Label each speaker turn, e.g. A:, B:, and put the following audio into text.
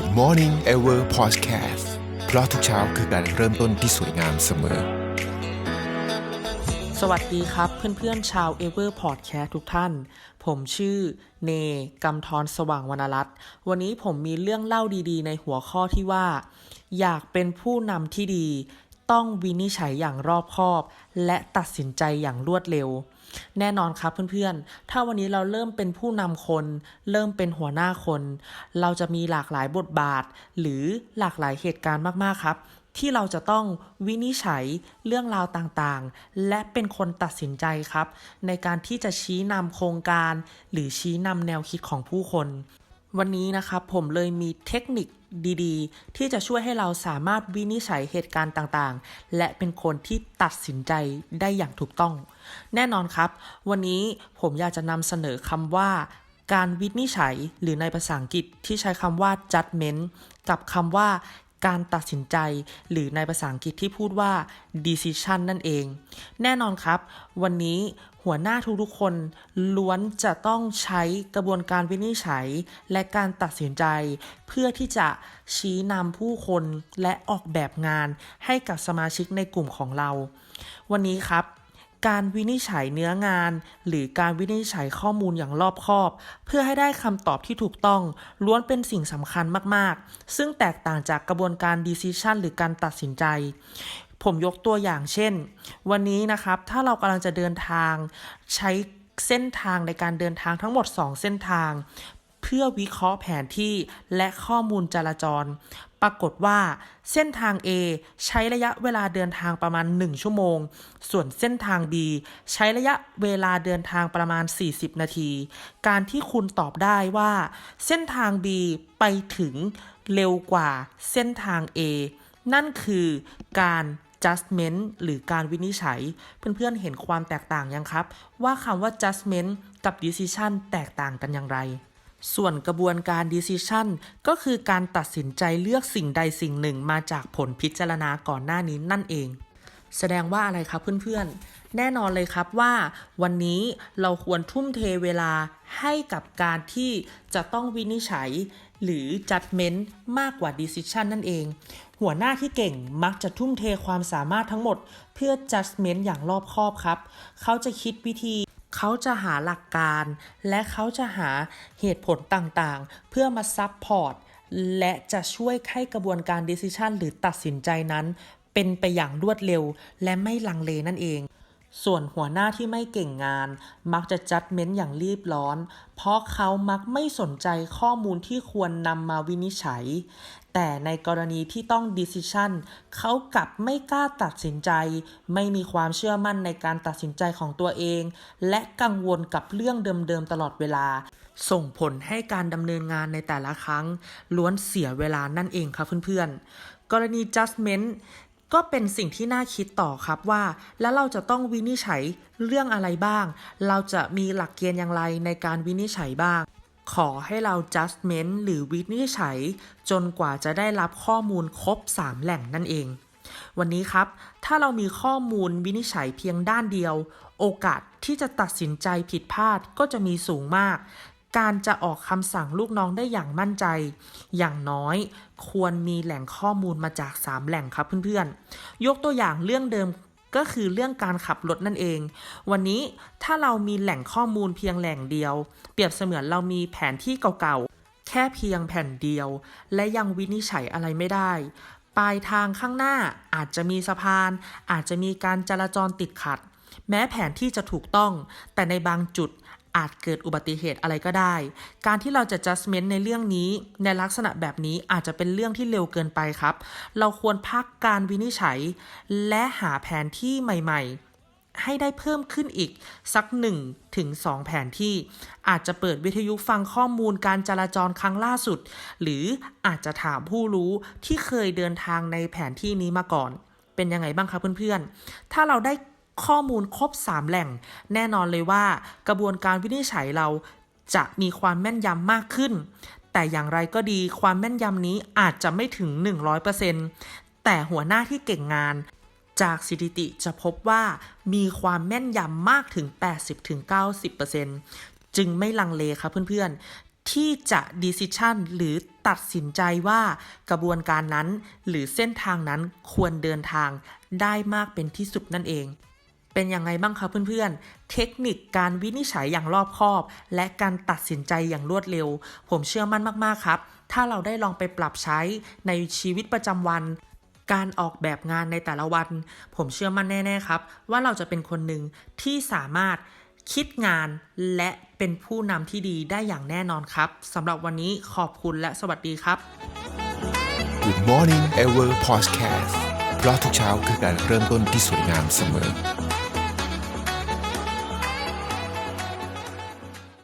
A: Good Morning Ever Podcast เพราะทุกเช้าคือการเริ่มต้นที่สวยงามเสมอ
B: สวัสดีครับเพื่อนๆชาว Ever Podcast ทุกท่าน ผมชื่อเนกำธรสว่างวรรณรัตน์วันนี้ผมมีเรื่องเล่าดีๆ ในหัวข้อที่ว่า อยากเป็นผู้นำที่ดี ต้องวินิจฉัยอย่างรอบคอบ และตัดสินใจอย่างรวดเร็ว แน่นอนครับเพื่อนๆ ถ้าวันนี้เราเริ่มเป็นผู้นำคน เริ่มเป็นหัวหน้าคน เราจะมีหลากหลายบทบาท หรือหลากหลายเหตุการณ์มากๆครับ ที่เราจะต้องวินิจฉัยเรื่องราวต่างๆ และเป็นคนตัดสินใจครับ ในการที่จะชี้นำโครงการ หรือชี้นำแนวคิดของผู้คน วันนี้นะครับผมเลยมีเทคนิคดีๆ ที่จะช่วยให้เราสามารถวินิจฉัยเหตุการณ์ต่างๆ และเป็นคนที่ตัดสินใจได้อย่างถูกต้อง แน่นอนครับ วันนี้ผมอยากจะนำเสนอคำว่า การวินิจฉัย หรือในภาษาอังกฤษที่ใช้คำว่า judgment กับคำว่า การตัดสินใจ หรือในภาษาอังกฤษที่พูดว่า decision นั่นเอง แน่นอนครับ วันนี้หัวหน้าทุกๆคนล้วนจะต้องใช้กระบวนการวินิจฉัย และการตัดสินใจ เพื่อที่จะชี้นำผู้คนและออกแบบงานให้กับสมาชิกในกลุ่มของเรา วันนี้ครับ การวินิจฉัยเนื้องาน หรือการวินิจฉัยข้อมูลอย่างรอบคอบ เพื่อให้ได้คำตอบที่ถูกต้อง ล้วนเป็นสิ่งสำคัญมาก ๆ ซึ่งแตกต่างจากกระบวนการ decision หรือการตัดสินใจ ผมยกตัวอย่างเช่น วันนี้นะครับ ถ้าเรากำลังจะเดินทาง ใช้เส้นทางในการเดินทางทั้งหมด 2 เส้นทางเพื่อวิเคราะห์แผนที่และข้อมูลจราจร ปรากฏว่าเส้นทาง A ใช้ระยะเวลาเดินทางประมาณ 1 ชั่วโมง ส่วนเส้นทาง B ใช้ระยะเวลาเดินทางประมาณ 40 นาที การที่คุณตอบได้ว่า เส้นทาง B ไปถึงเร็วกว่าเส้นทาง A นั่นคือการ judgment หรือการวินิจฉัย เพื่อนๆเห็นความแตกต่างยังครับ ว่าคำว่า judgment กับ decision แตกต่างกันอย่างไร ส่วนกระบวนการ decision ก็คือการตัดสินใจเลือกสิ่งใดสิ่งหนึ่งมาจากผลพิจารณาก่อนหน้านี้นั่นเอง แสดงว่าอะไรครับเพื่อนๆ แน่นอนเลยครับว่า วันนี้เราควรทุ่มเทเวลาให้กับการที่จะต้องวินิจฉัย หรือ judgment มากกว่า decision นั่นเอง หัวหน้าที่เก่งมักจะทุ่มเทความสามารถทั้งหมด เพื่อ judgment อย่างรอบคอบครับ เขาจะคิดวิธี เขาจะหาหลักการ และเขาจะหาเหตุผลต่างๆ เพื่อมาซับพอร์ตและจะช่วยให้กระบวนการดิสซิชันหรือตัดสินใจนั้น เป็นไปอย่างรวดเร็ว และไม่ลังเลนั่นเอง ส่วนหัวหน้าที่ไม่เก่งงาน มักจะจัดเม้นอย่างรีบร้อน เพราะเขามักไม่สนใจข้อมูลที่ควรนำมาวินิจฉัย แต่ในกรณีที่ต้อง decision เขากลับไม่กล้าตัดสินใจ ไม่มีความเชื่อมั่นในการตัดสินใจของตัวเอง และกังวลกับเรื่องเดิมๆตลอดเวลา ส่งผลให้การดำเนินงานในแต่ละครั้ง ล้วนเสียเวลานั่นเองครับเพื่อนๆกรณี judgment ก็เป็นสิ่งที่น่าคิดต่อครับว่า แล้วเราจะต้องวินิจฉัยเรื่องอะไรบ้าง เราจะมีหลักเกณฑ์อย่างไรในการวินิจฉัยบ้าง ขอให้เรา judgment หรือวินิจฉัย จนกว่าจะได้รับข้อมูลครบ 3 แหล่งนั่นเอง วันนี้ครับ ถ้าเรามีข้อมูลวินิจฉัยเพียงด้านเดียว โอกาสที่จะตัดสินใจผิดพลาดก็จะมีสูงมาก การจะออกคำสั่งลูกน้องได้อย่างมั่นใจ อย่างน้อยควรมีแหล่งข้อมูลมาจาก 3 แหล่งครับเพื่อนๆ ยกตัวอย่างเรื่องเดิมก็คือเรื่องการขับรถนั่นเอง วันนี้ถ้าเรามีแหล่งข้อมูลเพียงแหล่งเดียว เปรียบเสมือนเรามีแผนที่เก่าๆ แค่เพียงแผ่นเดียว และยังวินิจฉัยอะไรไม่ได้ปลายทางข้างหน้าอาจจะมีสะพาน อาจจะมีการจราจรติดขัด แม้แผนที่จะถูกต้อง แต่ในบางจุด อาจเกิดอุบัติเหตุอะไรก็ได้ การที่เราจะ judgment ในเรื่องนี้ ในลักษณะแบบนี้อาจจะเป็นเรื่องที่เร็วเกินไปครับ เราควรพักการวินิจฉัย และหาแผนที่ใหม่ๆให้ได้เพิ่มขึ้นอีกสัก1ถึง2แผนที่ อาจจะเปิดวิทยุฟังข้อมูลการจราจรครั้งล่าสุด หรืออาจจะถามผู้รู้ที่เคยเดินทางในแผนที่นี้มาก่อน เป็นยังไงบ้างครับเพื่อนๆ ถ้าเราได้ ข้อมูลครบ 3 แหล่ง แน่นอนเลยว่ากระบวนการวินิจฉัยเราจะมีความแม่นยำมากขึ้น แต่อย่างไรก็ดีความแม่นยำนี้อาจจะไม่ถึง 100%แต่หัวหน้าที่เก่งงานจากสถิติจะพบว่ามีความแม่นยำมากถึง 80-90%จึงไม่ลังเลครับเพื่อนๆ ที่จะ decision หรือตัดสินใจว่ากระบวนการนั้น หรือเส้นทางนั้นควรเดินทางได้มากเป็นที่สุดนั่นเอง เป็นยังไงบ้างคะเพื่อนๆ เทคนิคการวินิจฉัยอย่างรอบคอบ และการตัดสินใจอย่างรวดเร็ว ผมเชื่อมั่นมากๆครับ ถ้าเราได้ลองไปปรับใช้ในชีวิตประจำวัน การออกแบบงานในแต่ละวัน ผมเชื่อมั่นแน่ ๆครับ ว่าเราจะเป็นคนหนึ่งที่สามารถคิดงานและเป็นผู้นำที่ดีได้อย่างแน่นอนครับสำหรับวันนี้ขอบคุณและสวัสดีครับ
A: Good Morning Ever Podcast เพราะทุกเช้าคือการเริ่มต้นที่สวยงามเสมอ